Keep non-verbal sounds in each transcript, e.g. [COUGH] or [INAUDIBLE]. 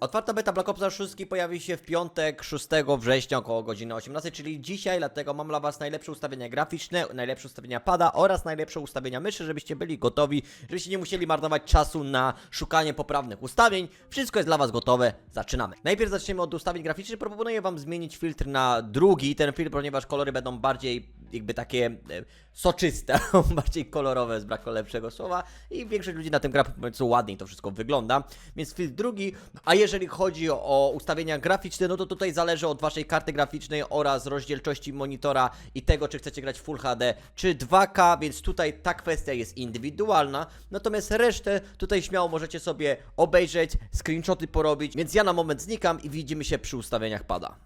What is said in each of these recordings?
Otwarta beta Black Opsa 6 pojawi się w piątek 6 września około godziny 18, czyli dzisiaj, dlatego mam dla Was najlepsze ustawienia graficzne, najlepsze ustawienia pada oraz najlepsze ustawienia myszy, żebyście byli gotowi, żebyście nie musieli marnować czasu na szukanie poprawnych ustawień. Wszystko jest dla Was gotowe, zaczynamy. Najpierw zaczniemy od ustawień graficznych, proponuję Wam zmienić filtr na drugi, ten filtr, ponieważ kolory będą bardziej jakby takie e, soczyste, [LAUGHS] bardziej kolorowe, z braku lepszego słowa. I większość ludzi na tym gra po prostu ładniej to wszystko wygląda, więc filtr drugi, a jeżeli chodzi o ustawienia graficzne, no to tutaj zależy od waszej karty graficznej oraz rozdzielczości monitora i tego, czy chcecie grać Full HD czy 2K, więc tutaj ta kwestia jest indywidualna, natomiast resztę tutaj śmiało możecie sobie obejrzeć, screenshoty porobić, więc ja na moment znikam i widzimy się przy ustawieniach pada.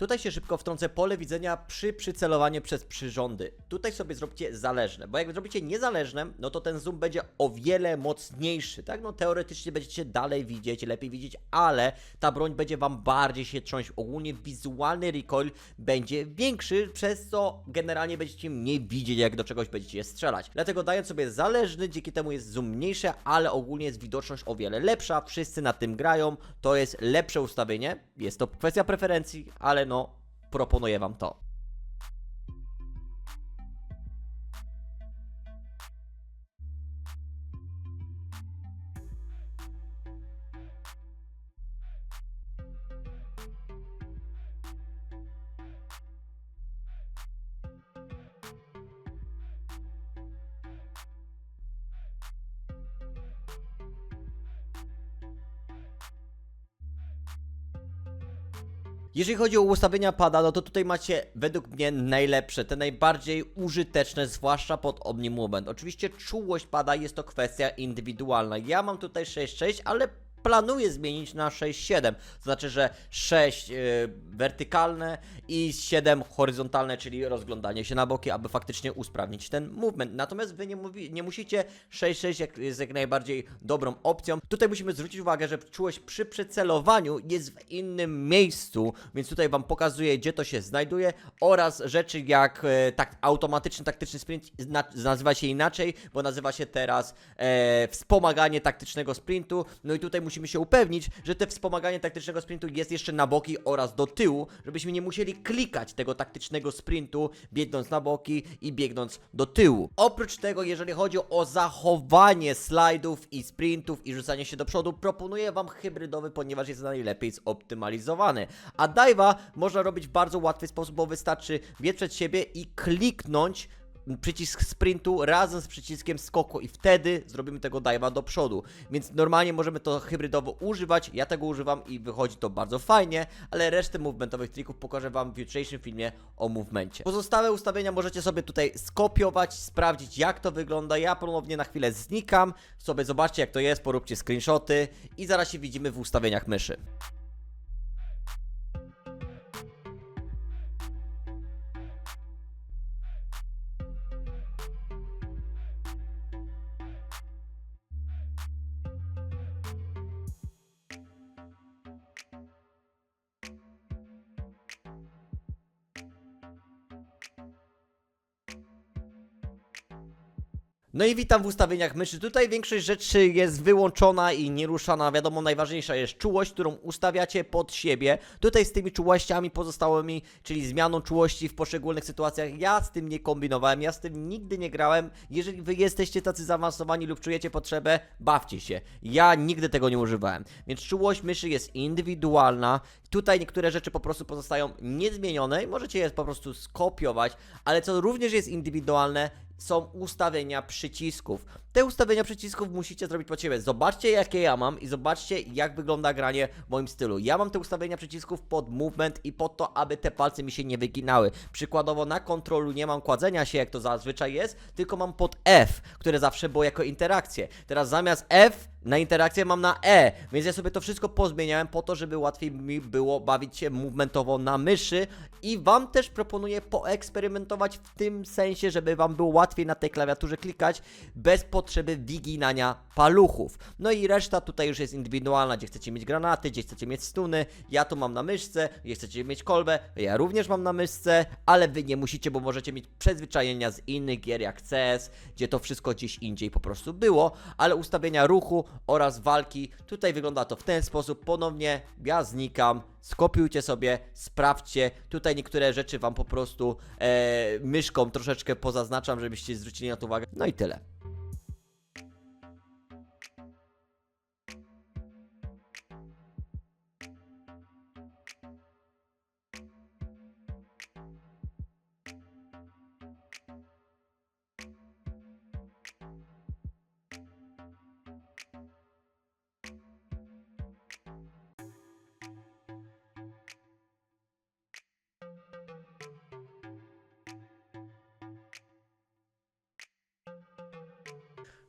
Tutaj się szybko wtrącę pole widzenia przy przycelowaniu przez przyrządy. Tutaj sobie zróbcie zależne, bo jak zrobicie niezależne, no to ten zoom będzie o wiele mocniejszy, tak? No teoretycznie będziecie dalej widzieć, lepiej widzieć, ale ta broń będzie wam bardziej się trząść. Ogólnie wizualny recoil będzie większy, przez co generalnie będziecie mniej widzieć, jak do czegoś będziecie strzelać. Dlatego dając sobie zależny, dzięki temu jest zoom mniejszy, ale ogólnie jest widoczność o wiele lepsza. Wszyscy na tym grają, to jest lepsze ustawienie. Jest to kwestia preferencji, ale no, proponuję wam to. Jeżeli chodzi o ustawienia pada, no to tutaj macie według mnie najlepsze, te najbardziej użyteczne, zwłaszcza pod Omni Movement. Oczywiście czułość pada jest to kwestia indywidualna. Ja mam tutaj 6.6, ale planuję zmienić na 6.7. To znaczy, że 6 yy, wertykalne i 7 horyzontalne, czyli rozglądanie się na boki, aby faktycznie usprawnić ten movement. Natomiast wy nie, mówi, nie musicie 6.6 jak, jest jak najbardziej dobrą opcją. Tutaj musimy zwrócić uwagę, że czułość przy przycelowaniu jest w innym miejscu, więc tutaj wam pokazuję, gdzie to się znajduje oraz rzeczy jak e, tak, automatyczny taktyczny sprint na, nazywa się inaczej, bo nazywa się teraz e, wspomaganie taktycznego sprintu. No i tutaj musimy się upewnić, że te wspomaganie taktycznego sprintu jest jeszcze na boki oraz do tyłu, żebyśmy nie musieli klikać tego taktycznego sprintu, biegnąc na boki i biegnąc do tyłu. Oprócz tego, jeżeli chodzi o zachowanie slajdów i sprintów i rzucanie się do przodu, proponuję wam hybrydowy, ponieważ jest najlepiej zoptymalizowany. A dive'a można robić w bardzo łatwy sposób, bo wystarczy biec przed siebie i kliknąć przycisk sprintu razem z przyciskiem skoku i wtedy zrobimy tego dive'a do przodu. Więc normalnie możemy to hybrydowo używać, ja tego używam i wychodzi to bardzo fajnie, ale resztę movementowych trików pokażę wam w jutrzejszym filmie o movemencie. Pozostałe ustawienia możecie sobie tutaj skopiować, sprawdzić jak to wygląda. Ja ponownie na chwilę znikam, sobie zobaczcie jak to jest, poróbcie screenshoty i zaraz się widzimy w ustawieniach myszy. No i witam w ustawieniach myszy. Tutaj większość rzeczy jest wyłączona i nieruszana. Wiadomo, najważniejsza jest czułość, którą ustawiacie pod siebie. Tutaj z tymi czułościami pozostałymi, czyli zmianą czułości w poszczególnych sytuacjach, ja z tym nie kombinowałem, ja z tym nigdy nie grałem. Jeżeli wy jesteście tacy zaawansowani lub czujecie potrzebę, bawcie się. Ja nigdy tego nie używałem. Więc czułość myszy jest indywidualna. Tutaj niektóre rzeczy po prostu pozostają niezmienione i możecie je po prostu skopiować, ale co również jest indywidualne, są ustawienia przycisków. te ustawienia przycisków musicie zrobić pod siebie. Zobaczcie jakie ja mam i zobaczcie jak wygląda granie w moim stylu. Ja mam te ustawienia przycisków pod movement i pod to, aby te palce mi się nie wyginały. Przykładowo na kontrolu nie mam kładzenia się jak to zazwyczaj jest, tylko mam pod F, które zawsze było jako interakcje. Teraz zamiast F na interakcję mam na E, więc ja sobie to wszystko pozmieniałem po to, żeby łatwiej mi było bawić się movementowo na myszy i wam też proponuję poeksperymentować w tym sensie, żeby wam było łatwiej na tej klawiaturze klikać bez potrzeby wyginania paluchów. No i reszta tutaj już jest indywidualna, gdzie chcecie mieć granaty, gdzie chcecie mieć stuny, ja tu mam na myszce, gdzie chcecie mieć kolbę, ja również mam na myszce, ale wy nie musicie, bo możecie mieć przyzwyczajenia z innych gier jak CS, gdzie to wszystko gdzieś indziej po prostu było, ale ustawienia ruchu oraz walki, tutaj wygląda to w ten sposób, ponownie ja znikam, skopiujcie sobie, sprawdźcie, tutaj niektóre rzeczy wam po prostu e, myszką troszeczkę pozaznaczam, żebyście zwrócili na to uwagę, no i tyle.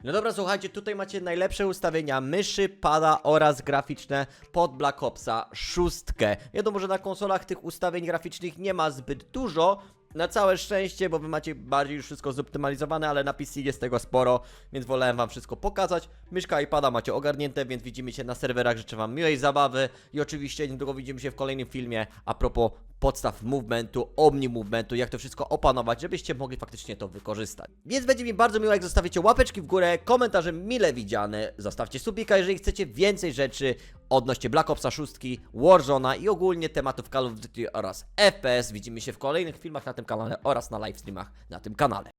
No dobra, słuchajcie, tutaj macie najlepsze ustawienia myszy, pada oraz graficzne pod Black Opsa 6. Wiadomo, że na konsolach tych ustawień graficznych nie ma zbyt dużo, na całe szczęście, bo wy macie bardziej już wszystko zoptymalizowane, ale na PC jest tego sporo, więc wolałem wam wszystko pokazać. Myszka i pada macie ogarnięte, więc widzimy się na serwerach, życzę wam miłej zabawy i oczywiście niedługo widzimy się w kolejnym filmie a propos podstaw movementu, omni movementu, jak to wszystko opanować, żebyście mogli faktycznie to wykorzystać. Więc będzie mi bardzo miło, jak zostawicie łapeczki w górę, komentarze mile widziane, zostawcie subika, jeżeli chcecie więcej rzeczy odnośnie Black Opsa 6, Warzone'a i ogólnie tematów Call of Duty oraz FPS. Widzimy się w kolejnych filmach na tym kanale oraz na livestreamach na tym kanale.